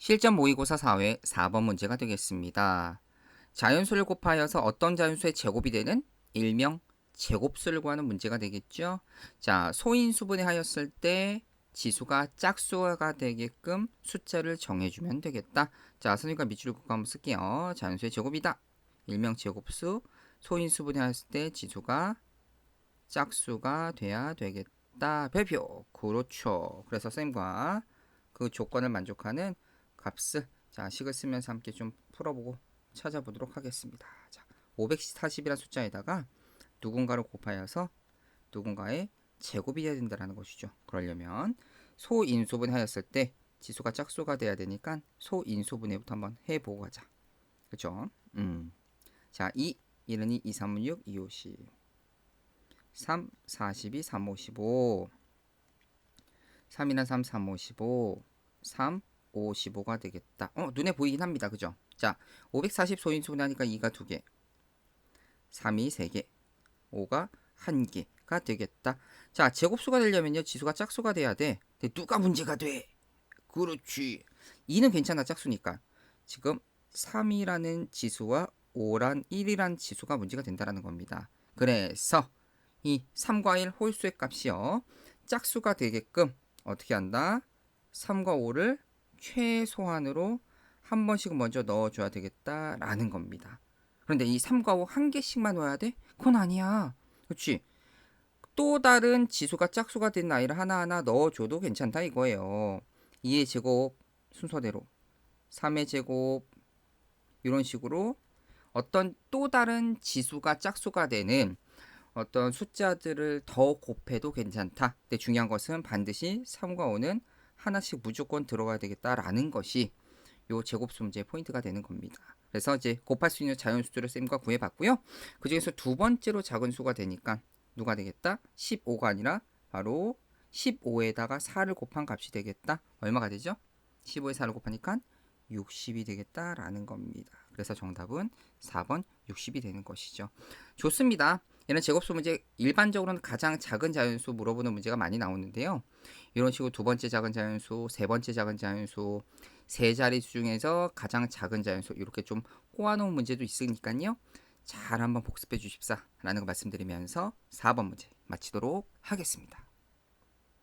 실전 모의고사 4회 4번 문제가 되겠습니다. 자연수를 곱하여서 어떤 자연수의 제곱이 되는 일명 제곱수를 구하는 문제가 되겠죠. 자, 소인수분해 하였을 때 지수가 짝수가 되게끔 숫자를 정해주면 되겠다. 자, 선생님과 밑줄을 긋고 한번 쓸게요. 자연수의 제곱이다. 일명 제곱수 소인수분해 하였을 때 지수가 짝수가 돼야 되겠다. 별표. 그렇죠. 그래서 선생님과 그 조건을 만족하는 값을 자 식을 쓰면서 함께 좀 풀어보고 찾아보도록 하겠습니다. 자 540이라는 숫자에다가 누군가를 곱하여서 누군가의 제곱이 돼야 된다는 것이죠. 그러려면 소인수분 하였을 때 지수가 짝수가 돼야 되니까 소인수분해부터 한번 해보고 가자. 그렇죠? 음. 자 2, 1은 2, 2, 3은 6, 2, 50 3, 42, 3, 55 3이나 3, 3, 55 3, 55가 되겠다. 어, 눈에 보이긴 합니다. 그죠? 자, 540 소인수분 하니까 2가 2개. 3이 3개. 5가 1개가 되겠다. 자, 제곱수가 되려면요. 지수가 짝수가 돼야 돼. 누가 문제가 돼? 그렇지. 2는 괜찮아. 짝수니까. 지금 3이라는 지수와 5란 1이란 지수가 문제가 된다라는 겁니다. 그래서 이 3과 1 홀수의 값이요. 짝수가 되게끔 어떻게 한다? 3과 5를 최소한으로 한 번씩 먼저 넣어줘야 되겠다라는 겁니다. 그런데 이 3과 5 한 개씩만 넣어야 돼? 그건 아니야. 그렇지? 또 다른 지수가 짝수가 된 아이를 하나하나 넣어줘도 괜찮다 이거예요. 2의 제곱 순서대로 3의 제곱 이런 식으로 어떤 또 다른 지수가 짝수가 되는 어떤 숫자들을 더 곱해도 괜찮다. 근데 중요한 것은 반드시 3과 5는 하나씩 무조건 들어가야 되겠다라는 것이 요 제곱수 문제의 포인트가 되는 겁니다. 그래서 이제 곱할 수 있는 자연수들을 쌤과 구해봤고요. 그 중에서 두 번째로 작은 수가 되니까 누가 되겠다? 15가 아니라 바로 15에다가 4를 곱한 값이 되겠다. 얼마가 되죠? 15에 4를 곱하니까 60이 되겠다라는 겁니다. 그래서 정답은 4번 60이 되는 것이죠. 좋습니다. 이런 제곱수 문제 일반적으로는 가장 작은 자연수 물어보는 문제가 많이 나오는데요. 이런 식으로 두 번째 작은 자연수, 세 번째 작은 자연수, 세 자릿수 중에서 가장 작은 자연수 이렇게 좀 꼬아놓은 문제도 있으니까요. 잘 한번 복습해 주십사라는 거 말씀드리면서 4번 문제 마치도록 하겠습니다.